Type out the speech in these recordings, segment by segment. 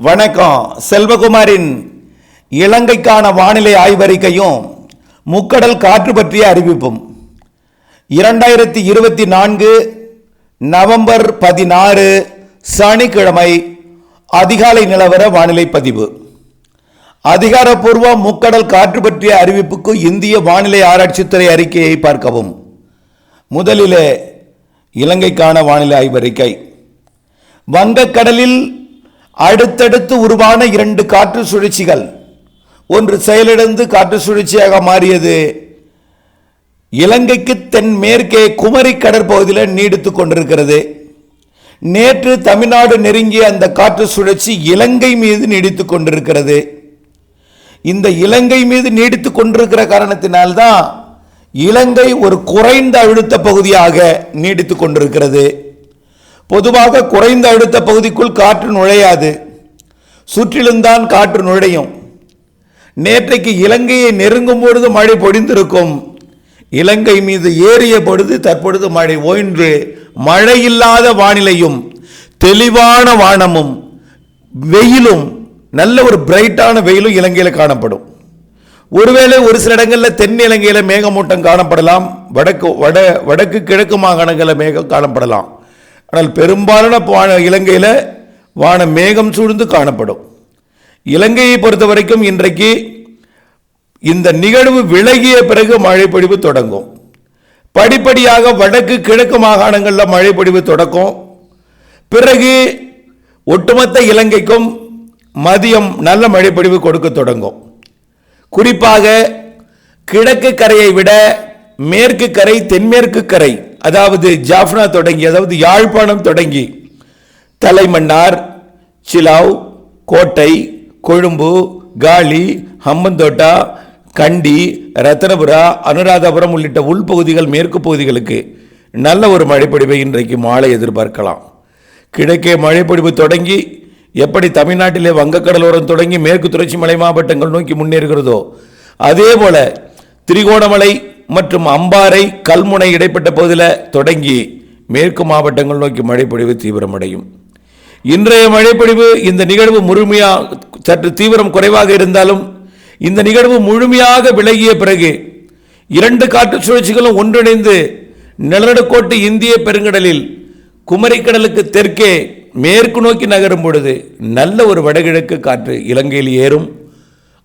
வணக்கம். செல்வகுமாரின் இலங்கைக்கான வானிலை ஆய்வறிக்கையும் முக்கடல் காற்று பற்றிய அறிவிப்பும். இரண்டாயிரத்தி இருபத்தி நான்கு நவம்பர் பதினாறு சனிக்கிழமை அதிகாலை நிலவர வானிலை பதிவு. அதிகாரப்பூர்வ முக்கடல் காற்று பற்றிய அறிவிப்புக்கு இந்திய வானிலை ஆராய்ச்சித்துறை அறிக்கையை பார்க்கவும். முதலிலே இலங்கைக்கான வானிலை ஆய்வறிக்கை. வங்கக்கடலில் அடுத்தடுத்து உருவான இரண்டு காற்று சுழற்சிகள். ஒன்று செயலிழந்து காற்று சுழற்சியாக மாறியது. இலங்கைக்கு தென்மேற்கே குமரி கடற்பகுதியில் நீடித்து கொண்டிருக்கிறது. நேற்று தமிழ்நாடு நெருங்கிய அந்த காற்று சுழற்சி இலங்கை மீது நீடித்து கொண்டிருக்கிறது. இந்த இலங்கை மீது நீடித்து கொண்டிருக்கிற காரணத்தினால்தான் இலங்கை ஒரு குறைந்த அழுத்த பகுதியாக நீடித்து கொண்டிருக்கிறது. பொதுவாக குறைந்த அழுத்த பகுதிக்குள் காற்று நுழையாது. சுற்றிலும்தான் காற்று நுழையும். நேற்றைக்கு இலங்கையை நெருங்கும் பொழுது மழை பொடிந்திருக்கும் இலங்கை மீது ஏறிய பொழுது தற்பொழுது மழை ஓய்ந்து மழை இல்லாத வானிலையும் தெளிவான வானமும் வெயிலும் நல்ல ஒரு பிரைட்டான வெயிலும் இலங்கையில் காணப்படும். ஒருவேளை ஒரு சில இடங்களில் தென் இலங்கையில் மேகமூட்டம் காணப்படலாம் வடக்கு வட வடக்கு கிழக்கு மாகாணங்களில் மேகம் காணப்படலாம். ஆனால் பெரும்பாலான வான இலங்கையில் வான மேகம் சூழ்ந்து காணப்படும். இலங்கையை பொறுத்த வரைக்கும் இன்றைக்கு இந்த நிகழ்வு விலகிய பிறகு மழைப்பொழிவு தொடங்கும். படிப்படியாக வடக்கு கிழக்கு மாகாணங்களில் மழைப்பொழிவு தொடக்கும். பிறகு ஒட்டுமொத்த இலங்கைக்கும் மதியம் நல்ல மழைப்பொழிவு கொடுக்க தொடங்கும். குறிப்பாக கிழக்கு கரையை விட மேற்கு கரை தென்மேற்கு கரை அதாவது ஜாஃப்னா தொடங்கி அதாவது யாழ்ப்பாணம் தொடங்கி. தலைமன்னார் சிலாவ் கோட்டை கொழும்பு காலி ஹம்பந்தோட்டா கண்டி ரத்தனபுரா அனுராதபுரம் உள்ளிட்ட உள்பகுதிகள் மேற்கு பகுதிகளுக்கு நல்ல ஒரு மழைப்பொழிவை இன்றைக்கு மாலை எதிர்பார்க்கலாம். கிழக்கே மழைப்பொழிவு தொடங்கி எப்படி தமிழ்நாட்டிலே வங்கக்கடலோரம் தொடங்கி மேற்கு தொடர்ச்சி மலை மாவட்டங்கள் நோக்கி முன்னேறுகிறதோ அதே போல திரிகோணமலை மற்றும் அம்பாறை கல்முனை இடைப்பட்ட பகுதியில் தொடங்கி மேற்கு மாவட்டங்கள் நோக்கி மழைப்பொழிவு தீவிரமடையும். இன்றைய மழைப்பொழிவு இந்த நிகழ்வு முழுமையாக சற்று தீவிரம் குறைவாக இருந்தாலும் இந்த நிகழ்வு முழுமையாக விலகிய பிறகு இரண்டு காற்று சுழற்சிகளும் ஒன்றிணைந்து நிலநடுக்கோட்டு இந்திய பெருங்கடலில் குமரிக்கடலுக்கு தெற்கே மேற்கு நோக்கி நகரும் பொழுது நல்ல ஒரு வடகிழக்கு காற்று இலங்கையில் ஏறும்.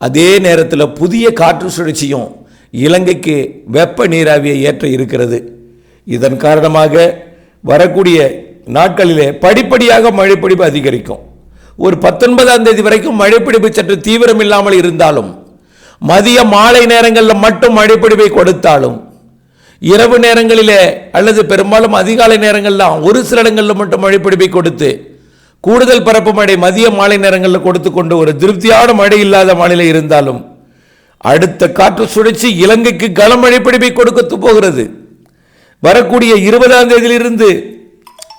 அதே நேரத்தில் புதிய காற்று சுழற்சியும் இலங்கைக்கு வெப்ப நீராவியை ஏற்ற இருக்கிறது. இதன் காரணமாக வரக்கூடிய நாட்களிலே படிப்படியாக மழைப்பிடிப்பு அதிகரிக்கும். ஒரு பத்தொன்பதாம் தேதி வரைக்கும் மழைப்பிடிப்பு சற்று தீவிரம் இல்லாமல் இருந்தாலும் மதிய மாலை நேரங்களில் மட்டும் மழைப்பிடிப்பை கொடுத்தாலும் இரவு நேரங்களிலே அல்லது பெரும்பாலும் அதிகாலை நேரங்கள்லாம் ஒரு சில இடங்களில் மட்டும் மழைப்பிடிப்பை கொடுத்து கூடுதல் பரப்பு மழை மதிய மாலை நேரங்களில் கொடுத்து கொண்டு ஒரு திருப்தியான மழை இல்லாத மாநிலம் இருந்தாலும் அடுத்த காற்று சுழற்சி இலங்கைக்கு கனமழை பிடிப்பை கொடுக்க போகிறது. வரக்கூடிய இருபதாம் தேதியிலிருந்து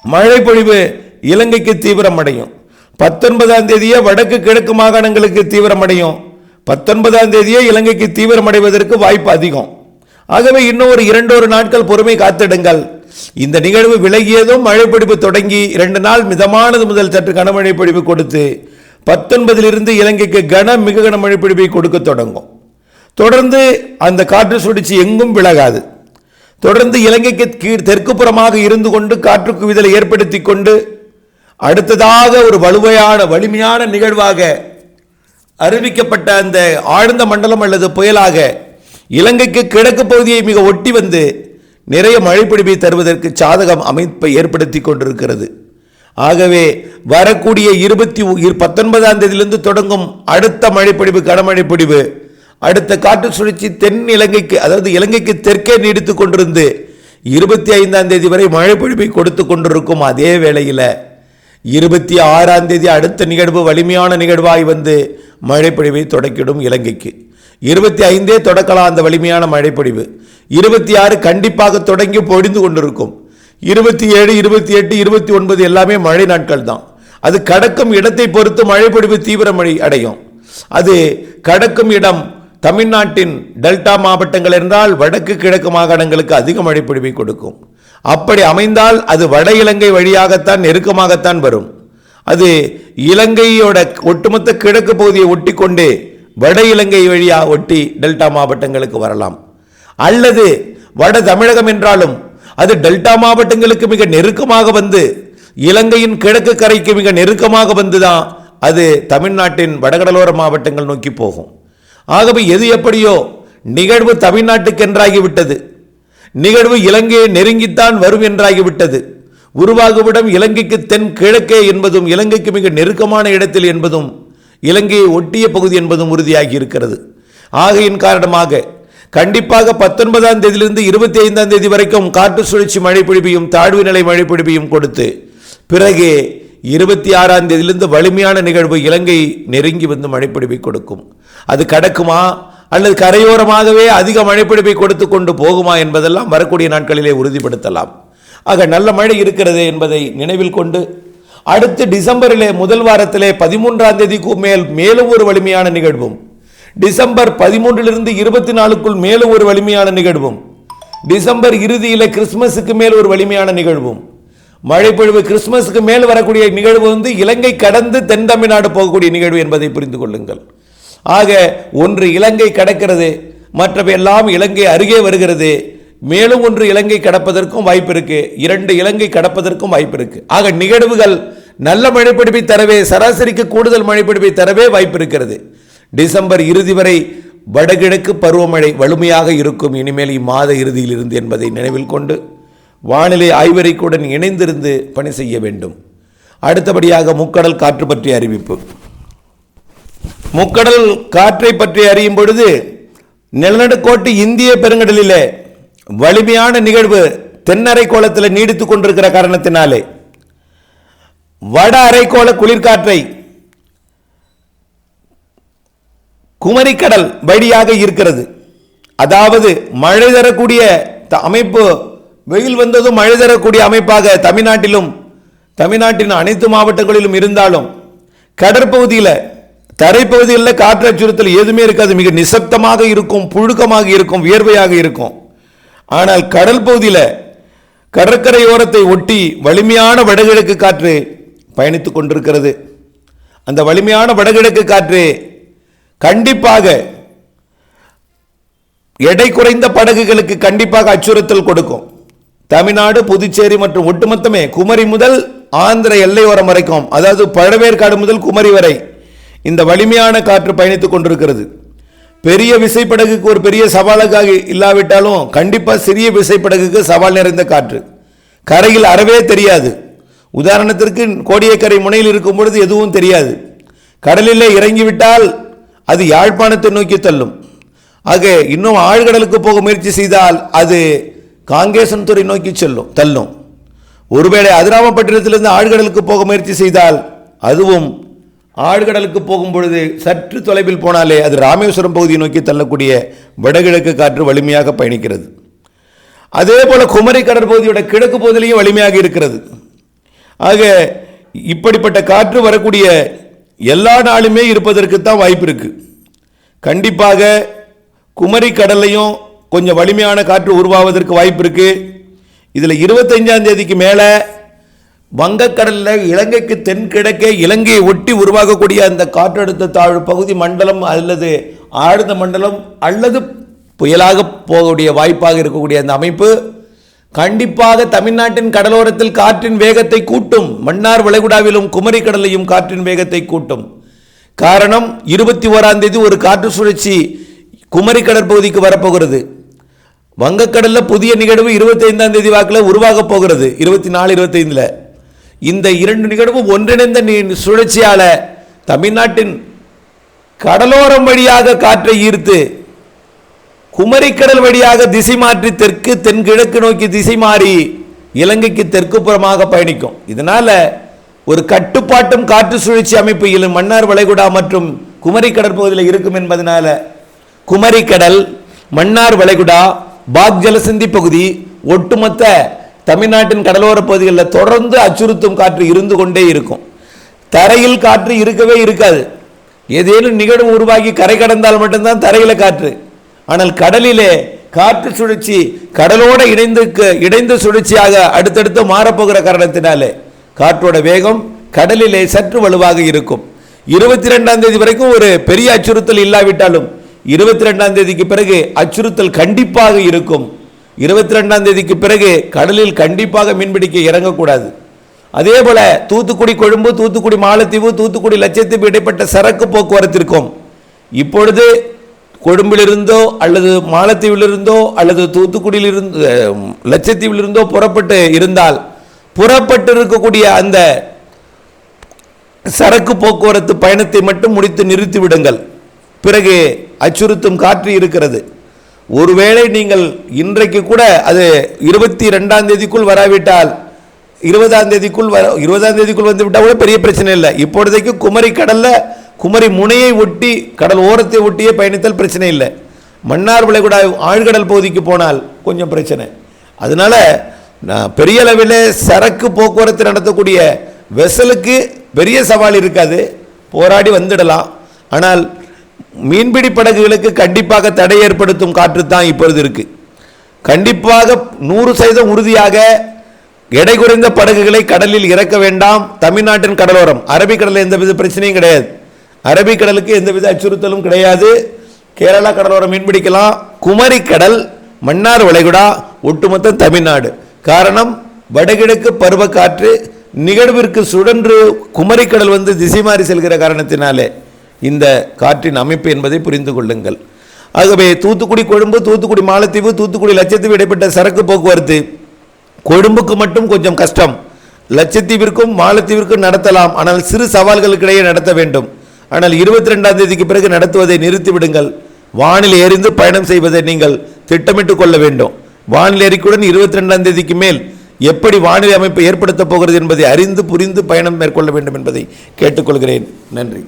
மழை பொழிவு இலங்கைக்கு தீவிரமடையும். பத்தொன்பதாம் தேதியே வடக்கு கிழக்கு மாகாணங்களுக்கு தீவிரமடையும். பத்தொன்பதாம் தேதியே இலங்கைக்கு தீவிரமடைவதற்கு வாய்ப்பு அதிகம். ஆகவே இன்னும் ஒரு இரண்டொரு நாட்கள் பொறுமை காத்திடுங்கள். இந்த நிகழ்வு விலகியதும் மழைப்பிடிப்பு தொடங்கி இரண்டு நாள் மிதமானது முதல் சற்று கனமழை பொழிவு கொடுத்து பத்தொன்பதிலிருந்து இலங்கைக்கு கன மிக கனமழை பொழிவை கொடுக்க தொடங்கும். தொடர்ந்து அந்த காற்று சுழற்சி எங்கும் விலகாது. தொடர்ந்து இலங்கைக்கு கீழ் தெற்கு புறமாக இருந்து கொண்டு காற்று குவிதலை ஏற்படுத்தி கொண்டு அடுத்ததாக ஒரு வலுவையான வலிமையான நிகழ்வாக அறிவிக்கப்பட்ட அந்த ஆழ்ந்த மண்டலம் அல்லது புயலாக இலங்கைக்கு கிழக்கு பகுதியை மிக ஒட்டி வந்து நிறைய மழைப்பிடிப்பை தருவதற்கு சாதகம் அமைப்பை ஏற்படுத்தி கொண்டிருக்கிறது. ஆகவே வரக்கூடிய இருபத்தி பத்தொன்பதாம் தேதியிலிருந்து தொடங்கும் அடுத்த மழைப்பிடிவு கனமழைப்பிடிவு அடுத்த காற்று சுழற்சி தென் இலங்கைக்கு அதாவது இலங்கைக்கு தெற்கே நீடித்து கொண்டிருந்து இருபத்தி ஐந்தாம் தேதி வரை மழைப்பொழிவை கொடுத்து கொண்டிருக்கும் அதே வேளையில் இருபத்தி ஆறாம் தேதி அடுத்த நிகழ்வு வலிமையான நிகழ்வாய் வந்து மழைப்பொழிவை தொடக்கிடும் இலங்கைக்கு. இருபத்தி ஐந்தே தொடக்கலாம் அந்த வலிமையான மழைப்பொழிவு இருபத்தி ஆறு கண்டிப்பாக தொடங்கி பொழிந்து கொண்டிருக்கும். இருபத்தி ஏழு இருபத்தி எட்டு இருபத்தி ஒன்பது எல்லாமே மழை நாட்கள் தான். அது கடக்கும் இடத்தை பொறுத்து மழைப்பொழிவு தீவிரமழை அடையும். அது கடக்கும் இடம் தமிழ்நாட்டின் டெல்டா மாவட்டங்கள் என்றால் வடக்கு கிழக்கு மாகாணங்களுக்கு அதிக மழைப்பொழிவை கொடுக்கும். அப்படி அமைந்தால் அது வட இலங்கை வழியாகத்தான் நெருக்கமாகத்தான் வரும். அது இலங்கையோட ஒட்டுமொத்த கிழக்கு பகுதியை ஒட்டி கொண்டு வட இலங்கை வழியாக ஒட்டி டெல்டா மாவட்டங்களுக்கு வரலாம். அல்லது வட தமிழகம் என்றாலும் அது டெல்டா மாவட்டங்களுக்கு மிக நெருக்கமாக வந்து இலங்கையின் கிழக்கு கரைக்கு மிக நெருக்கமாக வந்துதான் அது தமிழ்நாட்டின் வடகடலோர மாவட்டங்கள் நோக்கி போகும். ஆகவே எது எப்படியோ நிகழ்வு தமிழ்நாட்டுக்கு என்றாகிவிட்டது. நிகழ்வு இலங்கையை நெருங்கித்தான் வரும் என்றாகிவிட்டது. உருவாகுவிடம் இலங்கைக்கு தென் கிழக்கே என்பதும் இலங்கைக்கு மிக நெருக்கமான இடத்தில் என்பதும் இலங்கையை ஒட்டிய பகுதி என்பதும் உறுதியாகி இருக்கிறது. ஆகையின் காரணமாக கண்டிப்பாக பத்தொன்பதாம் தேதியிலிருந்து இருபத்தி ஐந்தாம் தேதி வரைக்கும் காற்று சுழற்சி மழை பொழிவையும் தாழ்வு நிலை மழை பொழிவையும் கொடுத்து பிறகு இருபத்தி ஆறாம் தேதியிலிருந்து வலிமையான நிகழ்வு இலங்கை நெருங்கி வந்து மழைப்பொழிவை கொடுக்கும். அது கடக்குமா? அல்லது கரையோரமாகவே அதிக மழைப்பொழிவை கொடுத்து கொண்டு போகுமா என்பதெல்லாம் வரக்கூடிய நாட்களிலே உறுதிப்படுத்தலாம். ஆக நல்ல மழை இருக்கிறது என்பதை நினைவில் கொண்டு அடுத்து டிசம்பரிலே முதல் வாரத்திலே பதிமூன்றாம் தேதிக்கு மேல் மேலும் ஒரு வலிமையான நிகழ்வும். டிசம்பர் பதிமூன்றிலிருந்து இருபத்தி நாலுக்குள் மேலும் ஒரு வலிமையான நிகழ்வும். டிசம்பர் இறுதியில் கிறிஸ்துமஸுக்கு மேல் ஒரு வலிமையான நிகழ்வும். மழைப்பொழிவு கிறிஸ்துமஸுக்கு மேல் வரக்கூடிய நிகழ்வு வந்து இலங்கை கடந்து தென் தமிழ்நாடு போகக்கூடிய நிகழ்வு என்பதை புரிந்து கொள்ளுங்கள். ஆக ஒன்று இலங்கை கடக்கிறது மற்றவையெல்லாம் இலங்கை அருகே வருகிறது. மேலும் ஒன்று இலங்கை கடப்பதற்கும் வாய்ப்பு இருக்கு இரண்டு இலங்கை கடப்பதற்கும் வாய்ப்பு இருக்கு. ஆக நிகழ்வுகள் நல்ல மழைப்பிடிப்பை தரவே சராசரிக்கு கூடுதல் மழைப்பிடிப்பை தரவே வாய்ப்பு இருக்கிறது. டிசம்பர் இறுதி வரை வடகிழக்கு பருவமழை வலிமையாக இருக்கும். இனிமேல் இம்மாத இறுதியில் இருந்து என்பதை நினைவில் கொண்டு வானிலை ஆய்வறிக்கையுடன் இணைந்திருந்து பணி செய்ய வேண்டும். அடுத்தபடியாக முக்கடல் காற்று பற்றிய அறிவிப்பு. முக்கடல் காற்றை பற்றி அறியும் பொழுது நிலநடுக்கோட்டு இந்திய பெருங்கடலிலே வலிமையான நிகழ்வு தென்னரை கோலத்தில் நீடித்துக் கொண்டிருக்கிற காரணத்தினாலே. வட அரைக்கோள குளிர்காற்றை குமரிக்கடல் வழியாக இருக்கிறது. அதாவது மழை தரக்கூடிய த- அமைப்பு வெயில் வந்ததும் மழை தரக்கூடிய அமைப்பாக தமிழ்நாட்டிலும் தமிழ்நாட்டின் அனைத்து மாவட்டங்களிலும் இருந்தாலும் கடற்பகுதியில் தரைப்பகுதிகளில் காற்று அச்சுறுத்தல் எதுவுமே இருக்காது. மிக நிசப்தமாக இருக்கும் புழுக்கமாக இருக்கும் வியர்வையாக இருக்கும். ஆனால் கடல் பகுதியில் கடற்கரையோரத்தை ஒட்டி வலிமையான வடகிழக்கு காற்று பயணித்துக் கொண்டிருக்கிறது. அந்த வலிமையான வடகிழக்கு காற்று கண்டிப்பாக எடை குறைந்த படகுகளுக்கு கண்டிப்பாக அச்சுறுத்தல் கொடுக்கும். தமிழ்நாடு புதுச்சேரி மற்றும் ஒட்டுமொத்தமே குமரி முதல் ஆந்திர எல்லையோரம் வரைக்கும் அதாவது பழவேற்காடு முதல் குமரி வரை இந்த வலிமையான காற்று பயணித்துக் கொண்டிருக்கிறது. பெரிய விசைப்படகுக்கு ஒரு பெரிய சவாலாக இல்லாவிட்டாலும் கண்டிப்பாக சிறிய விசைப்படகுக்கு சவால் நிறைந்த காற்று. கரையில் அறவே தெரியாது. உதாரணத்திற்கு கோடியக்கரை முனையில் இருக்கும் பொழுது எதுவும் தெரியாது. கடலிலே இறங்கிவிட்டால் அது யாழ்ப்பாணத்தை நோக்கி தள்ளும். ஆக இன்னும் ஆழ்கடலுக்கு போக முயற்சி செய்தால் அது காங்கேசன் துறை நோக்கி செல்லும் தள்ளும். ஒருவேளை அதிராமப்பட்டினத்திலிருந்து ஆழ்கடலுக்கு போக முயற்சி செய்தால் அதுவும் ஆழ்கடலுக்கு போகும் பொழுது சற்று தொலைவில் போனாலே அது ராமேஸ்வரம் பகுதியை நோக்கி தள்ளக்கூடிய வடகிழக்கு காற்று வலிமையாக பயணிக்கிறது. அதே போல் குமரி கடற்பகுதியோட கிழக்கு பகுதியிலையும் வலிமையாக இருக்கிறது. ஆக இப்படிப்பட்ட காற்று வரக்கூடிய எல்லா நாளுமே இருப்பதற்கு தான் வாய்ப்பு இருக்குது கண்டிப்பாக குமரி கடல்லையும் கொஞ்சம் வலிமையான காற்று உருவாவதற்கு வாய்ப்பு இருக்குது இதில் இருபத்தஞ்சாம் தேதிக்கு மேலே வங்கக்கடலில் இலங்கைக்கு தென்கிழக்கே இலங்கையை ஒட்டி உருவாகக்கூடிய அந்த காற்றழுத்த தாழ்வு பகுதி மண்டலம் அல்லது ஆழ்ந்த மண்டலம் அல்லது புயலாக போகக்கூடிய வாய்ப்பாக இருக்கக்கூடிய அந்த அமைப்பு கண்டிப்பாக தமிழ்நாட்டின் கடலோரத்தில் காற்றின் வேகத்தை கூட்டும். மன்னார் வளைகுடாவிலும் குமரி கடலையும் காற்றின் வேகத்தை கூட்டும். காரணம் இருபத்தி ஓராம் தேதி ஒரு காற்று சுழற்சி குமரி கடற்பகுதிக்கு வரப்போகிறது. வங்கக்கடலில் புதிய நிகழ்வு இருபத்தைந்தாம் தேதி வாக்கில் உருவாக போகிறது. இருபத்தி நாலு இருபத்தைந்தில். இந்த இரண்டு நிகழ்வும் ஒன்றிணைந்த நி- சுழற்சியால தமிழ்நாட்டின் கடலோரம் வழியாக காற்றை ஈர்த்து குமரிக்கடல் வழியாக திசை மாற்றி தெற்கு தென்கிழக்கு நோக்கி திசை மாறி இலங்கைக்கு தெற்கு புறமாக பயணிக்கும். இதனால் ஒரு கட்டுப்பாட்டும் காற்று சுழற்சி அமைப்பு இல- மன்னார் வளைகுடா மற்றும் குமரி கடற்பகுதியில் இருக்கும் என்பதனால குமரிக்கடல் மன்னார் வளைகுடா பாக் ஜலசந்தி பகுதி ஒட்டுமொத்த தமிழ்நாட்டின் கடலோர பகுதிகளில் தொடர்ந்து அச்சுறுத்தும் காற்று இருந்து கொண்டே இருக்கும். தரையில் காற்று இருக்கவே இருக்காது. ஏதேனும் நிகழ்வு உருவாகி கரை கடந்தால் மட்டும்தான் தரையில காற்று. ஆனால் கடலிலே காற்று சுழற்சி கடலோட இணைந்து இணைந்து சுழற்சியாக அடுத்தடுத்து மாறப்போகிற காரணத்தினாலே காற்றோட வேகம் கடலிலே சற்று வலுவாக இருக்கும். இருபத்தி ரெண்டாம் தேதி வரைக்கும் ஒரு பெரிய அச்சுறுத்தல் இல்லாவிட்டாலும் இருபத்தி ரெண்டாம் தேதிக்கு பிறகு அச்சுறுத்தல் கண்டிப்பாக இருக்கும். இருபத்தி ரெண்டாம் தேதிக்கு பிறகு கடலில் கண்டிப்பாக மீன்பிடிக்க இறங்கக்கூடாது. அதே போல தூத்துக்குடி கொழும்பு தூத்துக்குடி மாலத்தீவு தூத்துக்குடி லட்சத்தீவு இடைப்பட்ட சரக்கு போக்குவரத்திற்கும் இப்பொழுது கொழும்பிலிருந்தோ அல்லது மாலத்தீவிலிருந்தோ அல்லது தூத்துக்குடியிலிருந்து லட்சத்தீவிலிருந்தோ புறப்பட்டு இருந்தால் புறப்பட்டு இருக்கக்கூடிய அந்த சரக்கு போக்குவரத்து பயணத்தை மட்டும் முடித்து நிறுத்தி விடுங்கள் பிறகு அச்சுறுத்தும் காற்று இருக்கிறது. ஒருவேளை நீங்கள் இன்றைக்கு கூட அது இருபத்தி ரெண்டாம் தேதிக்குள் வராவிட்டால் இருபதாம் தேதிக்குள் வர இருபதாம் தேதிக்குள் வந்து விட்டால் கூட பெரிய பிரச்சனை இல்லை. இப்பொழுதைக்கு குமரி கடலில் குமரி முனையை ஒட்டி கடல் ஓரத்தை ஒட்டியே பயணித்தால் பிரச்சனை இல்லை. மன்னார் விளைகுடா ஆழ்கடல் பகுதிக்கு போனால் கொஞ்சம் பிரச்சனை. அதனால் நான் பெரிய அளவில் சரக்கு போக்குவரத்து நடத்தக்கூடிய வெசலுக்கு பெரிய சவால் இருக்காது. போராடி வந்துடலாம். ஆனால் மீன்பிடி படகுகளுக்கு கண்டிப்பாக தடை ஏற்படுத்தும் காற்று தான் இப்பொழுது இருக்கு. கண்டிப்பாக நூறு சதவீதம் உறுதியாக எடை குறைந்த படகுகளை கடலில் இறக்க வேண்டாம். தமிழ்நாட்டின் கடலோரம். அரபிக்கடலில் எந்தவித பிரச்சனையும் கிடையாது. அரபிக்கடலுக்கு எந்தவித அச்சுறுத்தலும் கிடையாது. கேரளா கடலோரம் மீன்பிடிக்கலாம். குமரி கடல் மன்னார் வளைகுடா ஒட்டுமொத்த தமிழ்நாடு. காரணம் வடகிழக்கு பருவக்காற்று நிகழ்விற்கு சுழன்று குமரிக்கடல் வந்து திசை மாறி செல்கிற காரணத்தினாலே. இந்த காற்றின் அமைப்பு என்பதை புரிந்து கொள்ளுங்கள். ஆகவே தூத்துக்குடி கொழும்பு தூத்துக்குடி மாலத்தீவு தூத்துக்குடி லட்சத்தீவு இடைப்பட்ட சரக்கு போக்குவரத்து கொழும்புக்கு மட்டும் கொஞ்சம் கஷ்டம். லட்சத்தீவிற்கும் மாலத்தீவிற்கும் நடத்தலாம். ஆனால் சிறு சவால்களுக்கிடையே நடத்த வேண்டும். ஆனால் இருபத்தி ரெண்டாம் தேதிக்கு பிறகு நடத்துவதை நிறுத்திவிடுங்கள். வானில் எறிந்து பயணம் செய்வதை நீங்கள் திட்டமிட்டு கொள்ள வேண்டும். வானிலை அறிக்கையுடன் இருபத்தி ரெண்டாம் தேதிக்கு மேல் எப்படி வானிலை அமைப்பு ஏற்படுத்தப் போகிறது என்பதை அறிந்து புரிந்து பயணம் மேற்கொள்ள வேண்டும் என்பதை கேட்டுக்கொள்கிறேன். நன்றி.